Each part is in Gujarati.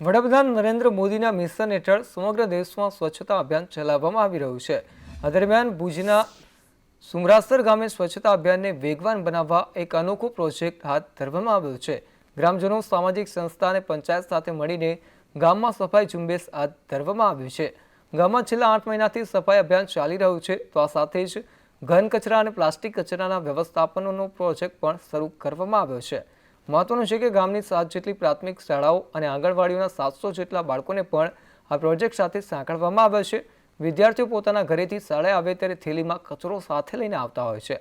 વડાપ્રધાન નરેન્દ્ર મોદીના મિશન હેઠળ સમગ્ર દેશમાં સ્વચ્છતા અભિયાન ચલાવવામાં આવી રહ્યું છે. આ દરમિયાન ભુજના સુમરાસર ગામે સ્વચ્છતા અભિયાનને વેગવાન બનાવવા એક અનોખો પ્રોજેક્ટ હાથ ધરવામાં આવ્યો છે. ગ્રામજનો, સામાજિક સંસ્થા અને પંચાયત સાથે મળીને ગામમાં સફાઈ ઝુંબેશ હાથ ધરવામાં આવ્યું છે. ગામમાં છેલ્લા આઠ મહિનાથી સફાઈ અભિયાન ચાલી રહ્યું છે. તો આ સાથે જ ઘન કચરા અને પ્લાસ્ટિક કચરાના વ્યવસ્થાપનનો પ્રોજેક્ટ પણ શરૂ કરવામાં આવ્યો છે. મહત્વનું છે કે ગામની સાત જેટલી પ્રાથમિક શાળાઓ અને આંગણવાડીઓના સાતસો જેટલા બાળકોને પણ આ પ્રોજેક્ટ સાથે સાંકળવામાં આવ્યા છે. વિદ્યાર્થીઓ પોતાના ઘરેથી શાળાએ આવે ત્યારે થેલીમાં કચરો સાથે લઈને આવતા હોય છે.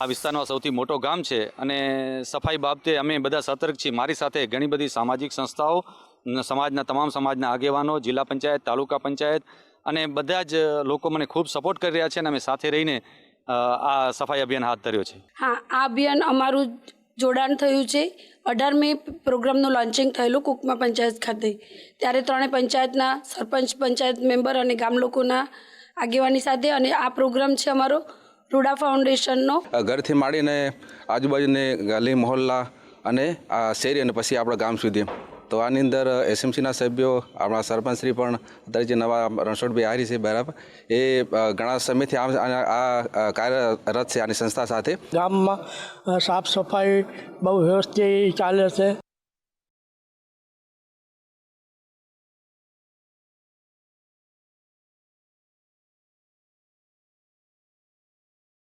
આ વિસ્તારનો સૌથી મોટો ગામ છે અને સફાઈ બાબતે અમે બધા સતર્ક છીએ. મારી સાથે ઘણી બધી સામાજિક સંસ્થાઓ સમાજના તમામ સમાજના આગેવાનો, જિલ્લા પંચાયત, તાલુકા પંચાયત અને બધા જ લોકો મને ખૂબ સપોર્ટ કરી રહ્યા છે અને અમે સાથે રહીને આ સફાઈ અભિયાન હાથ ધર્યો છે. હા આ અભિયાન અમારું જોડાણ થયું છે. અઢાર મે પ્રોગ્રામનું લોન્ચિંગ થયેલું કુકમા પંચાયત ખાતે. ત્યારે ત્રણેય પંચાયતના સરપંચ પંચાયત મેમ્બર અને ગામ લોકોના આગેવાની સાથે અને આ પ્રોગ્રામ છે અમારો રૂડા ફાઉન્ડેશનનો. ઘરથી માંડીને આજુબાજુને ગલી મહોલ્લા અને આ શેરી અને પછી આપણા ગામ સુધી. તો આની અંદર એસએમસીના સભ્યો, આપણા સરપંચશ્રી પણ, અત્યારે જે નવા રણછોડભાઈ આહારી છે બરાબર, એ ઘણા સમયથી આ, આ- આ કાર્યરત છે આની સંસ્થા સાથે. ગામમાં સાફ સફાઈ બહુ વ્યવસ્થિત ચાલે છે.